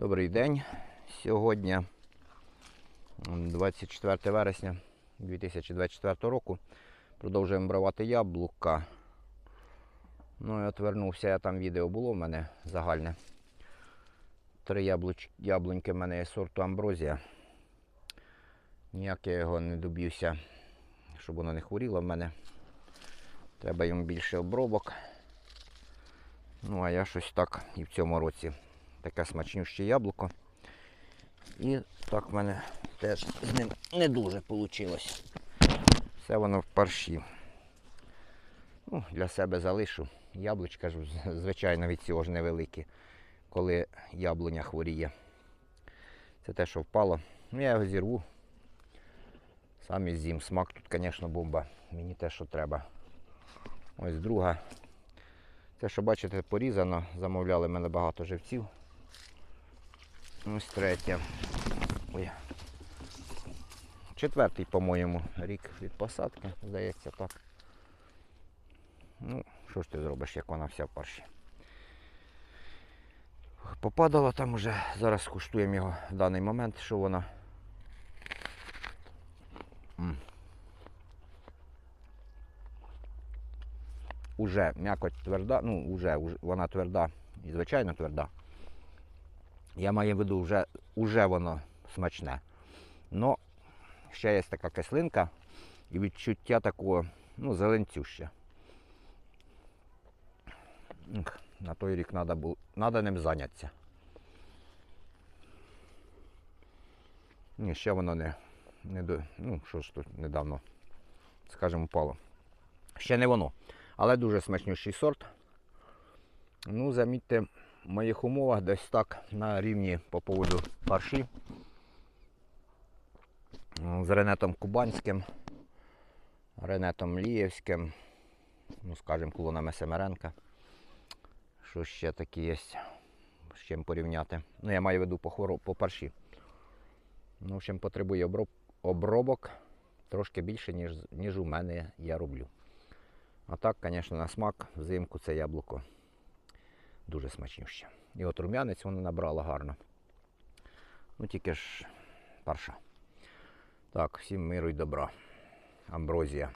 Добрий день. Сьогодні 24 вересня 2024 року. Продовжуємо бравати яблука. Ну і от вернувся я там відео було в мене загальне. Три яблуч... яблуньки в мене є сорту Амброзія. Ніяк я його не доб'юся, щоб воно не хворіло в мене. Треба йому більше обробок. Ну, а я щось так і в цьому році таке смачнюще яблуко. І так в мене теж з ним не дуже вийшло. Все воно в парші. Ну, для себе залишу. Яблучка ж, звичайно, від цього ж невеликі, коли яблуня хворіє. Це те, що впало. Ну, я його зірву. Сам і з'їм. Смак тут, звісно, бомба. Мені те, що треба. Ось друга. Це, що бачите, порізано. Замовляли мене багато живців. Ось третя. Ой. Четвертий, по-моєму, рік від посадки, здається, так. Ну, що ж ти зробиш, як вона вся в парші. Попадала там уже, зараз куштуємо його в даний момент, що вона. М. Уже м'якоть тверда, ну, уже, уже вона тверда і звичайно тверда. Я маю в виду, вже, вже воно смачне. Но ще є така кислинка і відчуття такого, ну, зеленцюще. Ух, На той рік треба було, треба ним зайнятися. Ні, ще воно не, не до, ну, що ж тут недавно, скажімо, впало. Ще не воно. Але дуже смачнющий сорт. Ну, замітьте, в моїх умовах десь так на рівні по поводу парші. З ренетом Кубанським, ренетом Лієвським, ну, скажімо, клонами Семеренка. Що ще такі є, з чим порівняти. Ну, я маю в виду по, хворо- по парші. Ну, в общем, потребує оброб... обробок трошки більше, ніж, ніж у мене я роблю. А так, звісно, на смак взимку це яблуко дуже смачніше. І от рум'янець вона набрала гарно. Ну тільки ж парша. Так, всім миру і добра. Амброзія.